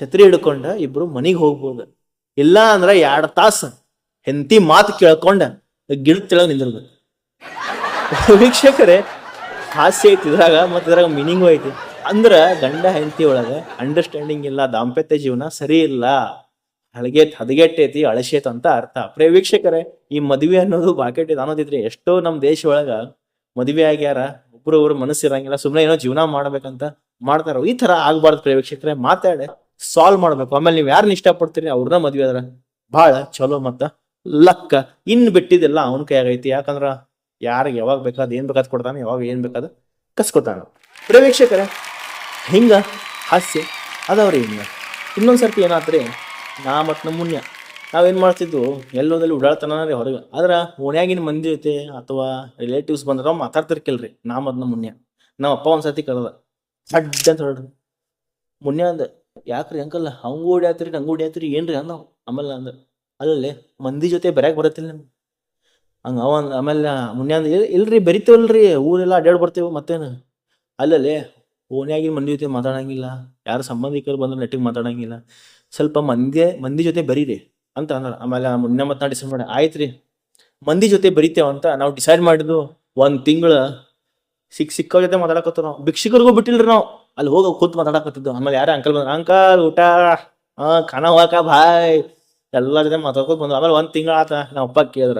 [SPEAKER 1] ಛತ್ರಿ ಹಿಡ್ಕೊಂಡ ಇಬ್ರು ಮನೆಗೆ ಹೋಗ್ಬೋದು. ಇಲ್ಲ ಅಂದ್ರೆ ಎರಡು ತಾಸು ಹೆಂತಿ ಮಾತು ಕೇಳ್ಕೊಂಡ. ಗಿಡ ತಿಳ ನಿಂದಿರ್ಬೇಕು. ವೀಕ್ಷಕರೇ, ಹಾಸ್ಯ ಐತಿ ಇದ್ರಾಗ, ಮತ್ತು ಇದ್ರಾಗ ಮೀನಿಂಗು ಐತಿ. ಅಂದ್ರೆ ಗಂಡ ಹೆಂಡತಿ ಒಳಗೆ ಅಂಡರ್ಸ್ಟ್ಯಾಂಡಿಂಗ್ ಇಲ್ಲ, ದಾಂಪತ್ಯ ಜೀವನ ಸರಿ ಇಲ್ಲ. ಹಳಗೆ ಹದಗೆಟ್ಟೈತಿ ಅಳಸೇತ್ ಅಂತ ಅರ್ಥ. ಪ್ರೇ ವೀಕ್ಷಕರೇ, ಈ ಮದುವೆ ಅನ್ನೋದು ಬಾಕೆಟ್ ಇದು ಅನ್ನೋದಿದ್ರೆ ಎಷ್ಟೋ ನಮ್ಮ ದೇಶ ಒಳಗ ಮದುವೆ ಆಗ್ಯಾರ, ಒಬ್ರೊಬ್ರು ಮನಸ್ಸು ಇರಂಗಿಲ್ಲ ಸುಮ್ಮನೆ ಏನೋ ಜೀವನ ಮಾಡ್ಬೇಕಂತ ಮಾಡ್ತಾರ. ಈ ತರ ಆಗ್ಬಾರ್ದು ಪ್ರೇ ವೀಕ್ಷಕರೇ, ಮಾತಾಡಿ. ಸಾಲ್ವ್ ಮಾಡ್ಬೇಕು. ಆಮೇಲೆ ನೀವು ಯಾರನ್ನ ಇಷ್ಟಪಡ್ತೀರಿ ಅವ್ರನ್ನ ಮದ್ವೆ ಆದ್ರ? ಬಹಳ ಚಲೋ ಮತ್ತ ಲಕ್ಕ. ಇನ್ ಬಿಟ್ಟಿದ್ದೆಲ್ಲ ಅವನ ಕೈ ಆಗೈತಿ ಯಾಕಂದ್ರ ಯಾರಿಗೆ ಯಾವಾಗ ಬೇಕಾದ, ಏನ್ ಬೇಕಾದ್ ಕೊಡ್ತಾನೆ, ಯಾವಾಗ ಏನ್ ಬೇಕಾದ ಕಸ್ಕೊತಾನ ಪ್ರಿಯ ವೀಕ್ಷಕರೇ, ಹಿಂಗ ಹಾಸ್ಯ, ಅದಾವ್ರಿ ಹಿಂಗ. ಇನ್ನೊಂದ್ ಸರ್ತಿ ಏನಾತ್ರಿ, ನಾ ಮತ್ ನಮ್ಮ ಮುನ್ಯ, ನಾವೇನ್ ಮಾಡ್ತಿದ್ವು, ಎಲ್ಲೋದಲ್ಲಿ ಉಡಾಳ್ತನ ರೀ ಹೊರಗೆ. ಆದ್ರ ಓಣ್ಯಾಗಿನ ಮಂದಿ ಜೊತೆ ಅಥವಾ ರಿಲೇಟಿವ್ಸ್ ಬಂದ್ರ ಮಾತಾಡ್ತಿರ್ಕಿಲ್ರಿ, ನಾ ಮತ್ ನಮ್ಮ ಮುನ್ಯ. ನಮ್ಮ ಅಪ್ಪ ಒಂದ್ಸತಿ ಕಳೆದ ಸಡ್ ಅಂತ ಹೊರಡ್ರಿ ಮುನ್ಯ ಅಂದ ಯಾಕ್ರಿ ಅಂಕಲ್? ಹಂಗ ಓಡ್ಯಾತ್ರಿ ನಂಗ ಓಡ್ಯಾತ್ರಿ ಏನ್ರಿ ಅಂದ. ಆಮೇಲೆ ಅಂದ ಅಲ್ಲಲ್ಲಿ ಮಂದಿ ಜೊತೆ ಬರ್ಯಾಕ್ ಬರತ್ತಿಲ್ಲ ನಿಮ್ಗೆ? ಹಂಗ ಅವ ಆಮೇಲೆ ಮುನ್ಯ ಅಂದ, "ಇಲ್- ಇಲ್ರಿ ಬರಿತೇವಲ್ರಿ, ಊರೆಲ್ಲ ಅಡ್ಡಾಡ್ ಬರ್ತೇವೆ ಮತ್ತೇನು? ಅಲ್ಲಲ್ಲಿ ಓಣ್ಯಾಗಿನ ಮಂದಿ ಜೊತೆ ಮಾತಾಡಂಗಿಲ್ಲ, ಯಾರು ಸಂಬಂಧಿಕರು ಬಂದ್ರೆ ನೆಟ್ಟಿಗೆ ಮಾತಾಡಂಗಿಲ್ಲ, ಸ್ವಲ್ಪ ಮಂದಿ ಮಂದಿ ಜೊತೆ ಬರೀರಿ ಅಂತ ಅಂದ್ರ. ಆಮೇಲೆ ಮುನ್ನೆ ಮತ್ತೆ ಡಿಸೈಡ್ ಮಾಡಿ, ಆಯ್ತ್ರಿ, ಮಂದಿ ಜೊತೆ ಬರಿತೇವ ಅಂತ ನಾವು ಡಿಸೈಡ್ ಮಾಡಿದ್ದು ಒಂದು ತಿಂಗಳ ಸಿಕ್ ಸಿಕ್ಕೋ ಜೊತೆ ಮಾತಾಡಕತ್ತ ನಾವು. ಭಿಕ್ಷಕರಿಗೂ ಬಿಟ್ಟಿಲ್ರಿ ನಾವು. ಅಲ್ಲಿ ಹೋಗಿ ಕೂತ್ ಮಾತಾಡಕತ್ತಿದ್ದು. ಆಮೇಲೆ ಯಾರೇ ಅಂಕಲ್ ಬಂದ್ರು ಅಂಕಲ್ ಊಟ ಹಾ ಖಾನ ಹೋಗಕ ಬಾಯ್. ಎಲ್ಲ ಜೊತೆ ಮಾತಾಡ್ಕೊತ ಬಂದ್ರು. ಆಮೇಲೆ ಒಂದ್ ತಿಂಗಳ ಆತ ನಮ್ಮ ಅಪ್ಪ ಕೇಳಿದ್ರ.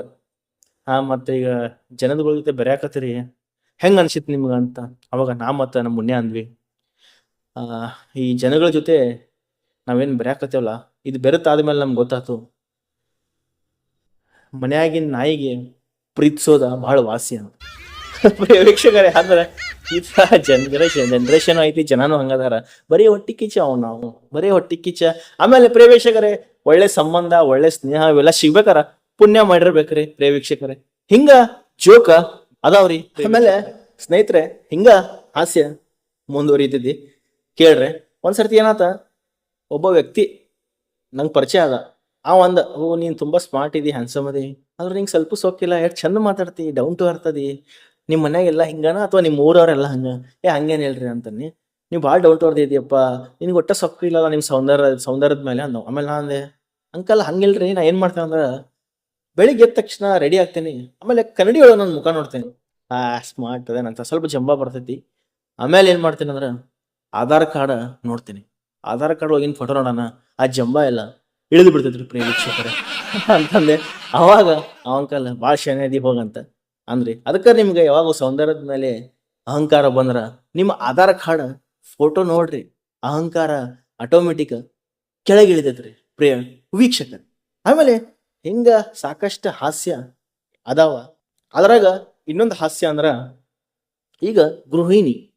[SPEAKER 1] ಹಾ, ಮತ್ತೆ ಈಗ ಜನದಗಳ ಜೊತೆ ಬೆರ್ಯಾಕತ್ತೀರಿ? ಹೆಂಗ್ ಅನ್ಸಿತ್ ನಿಮ್ಗ ಅಂತ? ಅವಾಗ ನಾ ಮತ್ತ ನಮ್ಮ ಮುನ್ನೆ ಅಂದ್ವಿ. ಆ, ಈ ಜನಗಳ ಜೊತೆ ನಾವೇನ್ ಬೆರ್ಯಾಕತ್ತೇವಲ್ಲ, ಇದು ಬೆರೆತಾದ್ಮೇಲೆ ನಮ್ಗೆ ಗೊತ್ತಾಯ್ತು ಮನೆಯಾಗಿನ ನಾಯಿಗೆ ಪ್ರೀತಿಸೋದ ಬಹಳ ವಾಸಿ ಅಂತ. ವೀಕ್ಷಕರೇ ಅಂದ್ರೆ ಈ ತರ ಜನರೇಷನ್ ಜನರೇಷನ್ ಐತಿ, ಜನನು ಹಂಗದಾರ. ಬರೀ ಹೊಟ್ಟಿ ಕಿಚ್ಚ ಅವ್ ನಾವು. ಬರೀ ಹೊಟ್ಟಿ ಕಿಚ್ಚ ಆಮೇಲೆ ವೀಕ್ಷಕರೇ ಒಳ್ಳೆ ಸಂಬಂಧ, ಒಳ್ಳೆ ಸ್ನೇಹ, ಇವೆಲ್ಲ ಸಿಗ್ಬೇಕಾರ? ಪುಣ್ಯ ಮಾಡಿರ್ಬೇಕ್ರಿ ಪ್ರಿಯ ವೀಕ್ಷಕರೇ ಹಿಂಗ ಜೋಕ ಅದಾವ್ರಿ ಆಮೇಲೆ ಸ್ನೇಹಿತರೆ, ಹಿಂಗ ಹಾಸ್ಯ ಮುಂದುವರಿತಿದ್ದಿ. ಕೇಳ್ರಿ, ಒಂದ್ಸರ್ತಿ ಏನಾತ? ಒಬ್ಬ ವ್ಯಕ್ತಿ ನಂಗೆ ಪರಿಚಯ ಅದ ಆ ಒಂದ ಓ, ನೀನ್ ತುಂಬಾ ಸ್ಮಾರ್ಟ್ ಇದಿ ಹ್ಯಾಂಡ್ಸಮ್ ಅದಿ. ಆದ್ರೆ ನಿಂಗೆ ಸ್ವಲ್ಪ ಸೊಕ್ಕಿಲ್ಲ ಎಷ್ಟು ಚಂದ ಮಾತಾಡ್ತಿ ಡೌನ್ ಟು ಅರ್ತ್ ಅದಿ. ನಿಮ್ಮ ಮನ್ಯಾಗೆಲ್ಲ ಹಿಂಗನ ಅಥವಾ ನಿಮ್ಮ ಊರವರೆಲ್ಲ ಹಂಗ? ಏ, ಹಂಗೇನ್ ಹೇಳ್ರಿ ಅಂತಾನೆ ನೀವು ಭಾಳ ಡೌಟ್ ಇದೆಯಪ್ಪ ನಿನ್ಗೆ ಒಟ್ಟ ಸೊಕ್ಕು ಇಲ್ಲ ನಿಮ್ಮ ಸೌಂದರ್ಯ, ಸೌಂದರ್ಯದ ಮೇಲೆ ಅಂದವು ಆಮೇಲೆ ನಾ ಅಂದೆ, ಅಂಕಲ್ ಹಂಗಿಲ್ರಿ, ನಾ ಏನ್ ಮಾಡ್ತೇನೆ ಅಂದ್ರೆ ಬೆಳಿಗ್ಗೆ ಎದ್ದ ತಕ್ಷಣ ರೆಡಿ ಆಗ್ತೇನೆ. ಆಮೇಲೆ ಕನ್ನಡಿ ಒಳಗೆ ನನ್ನ ಮುಖ ನೋಡ್ತೇನೆ. ಆ ಸ್ಮಾರ್ಟ್ ಅದೇನಂತ. ಸ್ವಲ್ಪ ಜಂಬ ಬರ್ತೈತಿ. ಆಮೇಲೆ ಏನ್ ಮಾಡ್ತೇನೆ ಅಂದ್ರೆ ಆಧಾರ್ ಕಾರ್ಡ್ ನೋಡ್ತೀನಿ. ಆಧಾರ್ ಕಾರ್ಡ್ ಒಳಗಿನ ಫೋಟೋ ನೋಡೋಣ. ಆ ಜಂಬ ಎಲ್ಲ ಇಳಿದು ಬಿಡ್ತೈತ್ರಿ ಪ್ರಿಯ ವೀಕ್ಷಕರೇ. ಅಂತಂದೆ. ಅವಾಗ ಅವಂಕಲ್ ಭಾಳ ಶನಿ ಹೋಗಂತ. ಅಂದ್ರಿ. ಅದಕ್ಕೆ ನಿಮ್ಗೆ ಯಾವಾಗ ಸೌಂದರ್ಯದ ಮೇಲೆ ಅಹಂಕಾರ ಬಂದ್ರ ನಿಮ್ಮ ಆಧಾರ್ ಕಾರ್ಡ್ ಫೋಟೋ ನೋಡ್ರಿ. ಅಹಂಕಾರ ಆಟೋಮೆಟಿಕ್ ಕೆಳಗಿಳಿದೈತ್ರಿ ಪ್ರಿಯ ವೀಕ್ಷಕ ಆಮೇಲೆ ಹಿಂಗ ಸಾಕಷ್ಟು ಹಾಸ್ಯ ಅದಾವ. ಅದ್ರಾಗ ಇನ್ನೊಂದು ಹಾಸ್ಯ ಅಂದ್ರ ಈಗ ಗೃಹಿಣಿ.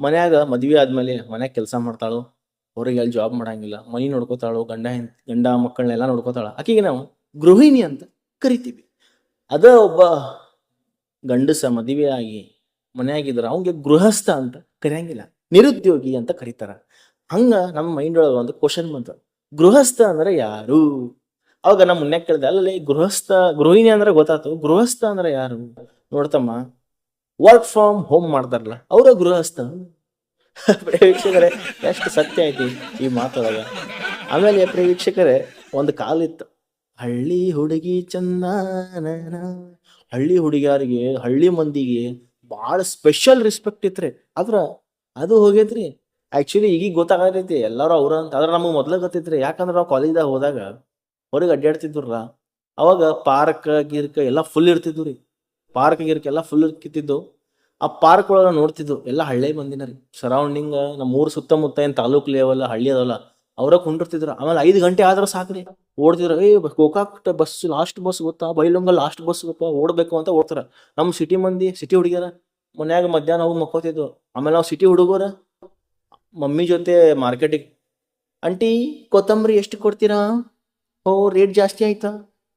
[SPEAKER 1] ಮನ್ಯಾಗ ಮದ್ವೆ ಆದ್ಮೇಲೆ ಮನ್ಯಾಗ ಕೆಲಸ ಮಾಡ್ತಾಳು. ಹೊರಗೆ ಅಲ್ಲಿ ಜಾಬ್ ಮಾಡಂಗಿಲ್ಲ. ಮನಿ ನೋಡ್ಕೋತಾಳು. ಗಂಡ ಗಂಡ ಮಕ್ಕಳನ್ನೆಲ್ಲ ನೋಡ್ಕೋತಾಳ. ಆಕೆಗೆ ನಾವು ಗೃಹಿಣಿ ಅಂತ ಕರಿತೀವಿ. ಅದ ಒಬ್ಬ ಗಂಡಸ ಮದುವೆ ಆಗಿ ಮನೆಯಾಗಿದ್ರ ಅವಂಗೆ ಗೃಹಸ್ಥ ಅಂತ ಕರೆಯಂಗಿಲ್ಲ. ನಿರುದ್ಯೋಗಿ ಅಂತ ಕರೀತಾರ. ಹಂಗ ನಮ್ಮ ಮೈಂಡ್ ಒಳಗೆ ಒಂದು ಕ್ವಶನ್ ಬಂತು. ಗೃಹಸ್ಥ ಅಂದ್ರೆ ಯಾರು? ಅವಾಗ ನಮ್ಮ ಮುನ್ನೆ ಕೇಳಿದೆ, ಅಲ್ಲಲ್ಲಿ ಗೃಹಸ್ಥ, ಗೃಹಿಣಿ ಅಂದ್ರೆ ಗೊತ್ತಾತು. ಗೃಹಸ್ಥ ಅಂದ್ರೆ ಯಾರು? ನೋಡ್ತಮ್ಮ ವರ್ಕ್ ಫ್ರಮ್ ಹೋಮ್ ಮಾಡ್ತಾರಲ್ಲ, ಅವರ ಗೃಹಸ್ಥ. ಪ್ರೇಕ್ಷಕರೇ ಎಷ್ಟು ಸತ್ಯ ಐತಿ ಈ ಮಾತೊಳಗ. ಆಮೇಲೆ ಪ್ರೇಕ್ಷಕರೇ ಒಂದು ಕಾಲಿತ್ತು ಹಳ್ಳಿ ಹುಡುಗಿ ಚಂದಾನನ ಹಳ್ಳಿ ಹುಡುಗಿಯರಿಗೆ, ಹಳ್ಳಿ ಮಂದಿಗೆ ಭಾಳ ಸ್ಪೆಷಲ್ ರೆಸ್ಪೆಕ್ಟ್ ಇತ್ರಿ. ಆದ್ರ ಅದು ಹೋಗೈತ್ರಿ. ಆ್ಯಕ್ಚುಲಿ ಈಗೀಗ ಗೊತ್ತಾಗತೈತಿ, ಎಲ್ಲರೂ ಅವ್ರ ಅಂತ. ಆದ್ರೆ ನಮಗೆ ಮೊದ್ಲ ಗೊತ್ತೈತ್ರಿ. ಯಾಕಂದ್ರೆ ನಾವು ಕಾಲೇಜ್ದಾಗ ಹೋದಾಗ ಹೊರಗೆ ಅಡ್ಡಾಡ್ತಿದ್ರಲ್ಲ ಅವಾಗ ಪಾರ್ಕ್ ಗೀರ್ಕ ಎಲ್ಲ ಫುಲ್ ಇರ್ತಿದ್ವು ರೀ. ಪಾರ್ಕ್ ಗೀರ್ಕ ಎಲ್ಲ ಫುಲ್ ಇರ್ತಿದ್ದು ಆ ಪಾರ್ಕ್ ಒಳಗೆ ನೋಡ್ತಿದ್ವು ಎಲ್ಲ ಹಳ್ಳಿ ಮಂದಿನ ರೀ. ಸರೌಂಡಿಂಗ್ ನಮ್ಮ ಊರು ಸುತ್ತಮುತ್ತ ಏನು ತಾಲೂಕ್ ಲೆವೆಲ್ ಹಳ್ಳಿ ಅದಲ್ಲ ಅವ್ರ ಕುಂಡಿರ್ತಿದ್ರು. ಆಮೇಲೆ ಐದು ಗಂಟೆ ಆದ್ರೆ ಸಾಕ್ರಿ. ಓಡ್ತಿದ್ರು ಏ ಗೋಕಾಕ್ ಬಸ್ ಲಾಸ್ಟ್ ಬಸ್ ಗೊತ್ತಾ? ಬೈಲೊಂಗ ಲಾಸ್ಟ್ ಬಸ್ ಗೊತ್ತಾ? ಓಡ್ಬೇಕು ಅಂತ ಓಡ್ತಾರ. ನಮ್ಮ ಸಿಟಿ ಮಂದಿ ಸಿಟಿ ಹುಡುಗಿಯರ, ಮನ್ಯಾಗ ಮಧ್ಯಾಹ್ನ ಹೋಗಿ ಮಕ್ಕೋತಿದ್ವು ಆಮೇಲೆ ನಾವು ಸಿಟಿ ಹುಡುಗರ, ಮಮ್ಮಿ ಜೊತೆ ಮಾರ್ಕೆಟಿಗೆ ಅಂಟಿ ಕೊತ್ತಂಬರಿ ಎಷ್ಟು ಕೊಡ್ತೀರಾ? ಓ ರೇಟ್ ಜಾಸ್ತಿ ಆಯ್ತಾ?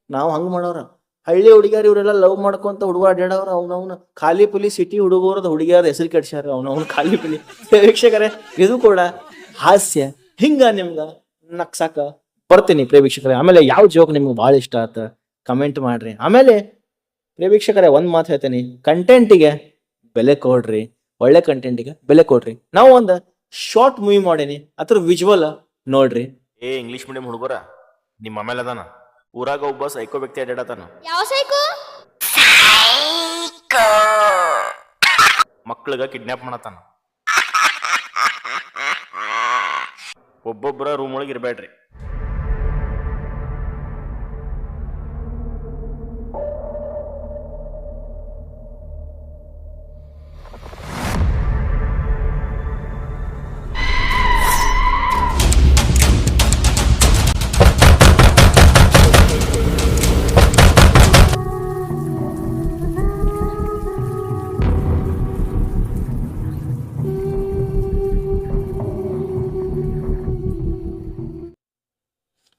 [SPEAKER 1] ನಾವು ಹಂಗೆ ಮಾಡೋರ. ಹಳ್ಳಿ ಹುಡುಗಿಯರ್ ಇವರೆಲ್ಲ ಲವ್ ಮಾಡ್ಕೊಂತ ಹುಡುಗ ಅಡ್ಡಾಡವ್ರ ಅವ್ನವ್ನ. ಖಾಲಿ ಪುಲಿ ಸಿಟಿ ಹುಡುಗರದ ಹುಡುಗಿಯರ ಹೆಸರು ಕೆಡ್ಸ್ಯಾರ ಅವ್ನವ್ನ ಖಾಲಿ ಪುಲಿ. ವೀಕ್ಷಕರೇ, ಇದು ಕೂಡ ಹಾಸ್ಯ. ಹಿಂಗ ನಿಮ್ಗ ನಕ್ಸಾಕ ಬರ್ತೀನಿ ಪ್ರಿಯ ವೀಕ್ಷಕರೇ ಆಮೇಲೆ ಯಾವ ಜೋಕ್ ನಿಮ್ಗೆ ಭಾಳ ಇಷ್ಟ ಆತ ಕಮೆಂಟ್ ಮಾಡ್ರಿ. ಆಮೇಲೆ ಪ್ರಿಯ ವೀಕ್ಷಕರೇ ಒಂದ್ ಮಾತು ಹೇಳ್ತೀನಿ. ಕಂಟೆಂಟಿಗೆ ಬೆಲೆ ಕೊಡ್ರಿ. ಒಳ್ಳೆ ಕಂಟೆಂಟಿಗೆ ಬೆಲೆ ಕೊಡ್ರಿ. ನಾವು ಒಂದು ಶಾರ್ಟ್ ಮೂವಿ ಮಾಡೀನಿ. ಅದ್ರ ವಿಜುವಲ್ ನೋಡ್ರಿ.
[SPEAKER 2] ಏ ಇಂಗ್ಲಿಷ್ ಮೀಡಿಯಂ ಹುಡುಗರ ನಿಮ್ಮ ಆಮೇಲೆ ಅದಾನ? ಊರಾಗ ಒಬ್ಬ ಸೈಕೋ ವ್ಯಕ್ತಿ ಅಡ್ಡಾಡತಾನ
[SPEAKER 3] ಯಾವ ಸೈಕೋ
[SPEAKER 2] ಮಕ್ಕಳಿಗೆ ಕಿಡ್ನಾಪ್ ಮಾಡತಾನ ಒಬ್ಬೊಬ್ಬರ ರೂಮ್ ಒಳಗೆ ಇರಬೇಡ್ರಿ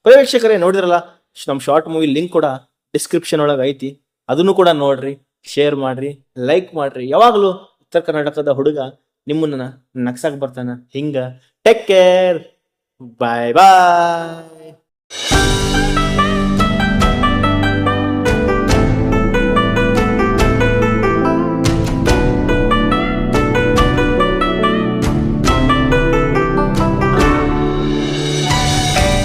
[SPEAKER 1] ಪ್ರೇಕ್ಷಕರೇ ನೋಡಿದ್ರಲ್ಲ ನಮ್ಮ ಶಾರ್ಟ್ ಮೂವಿ ಲಿಂಕ್ ಕೂಡ ಡಿಸ್ಕ್ರಿಪ್ಷನ್ ಒಳಗೆ ಐತಿ. ಅದನ್ನು ಕೂಡ ನೋಡ್ರಿ ಶೇರ್ ಮಾಡ್ರಿ ಲೈಕ್ ಮಾಡ್ರಿ. ಯಾವಾಗಲೂ ಉತ್ತರ ಕರ್ನಾಟಕದ ಹುಡುಗ ನಿಮ್ಮನ್ನ ನಗ್ಸಕ್ ಬರ್ತಾನ. ಹಿಂಗ ಟೇಕ್ ಕೇರ್ ಬಾಯ್ ಬಾಯ್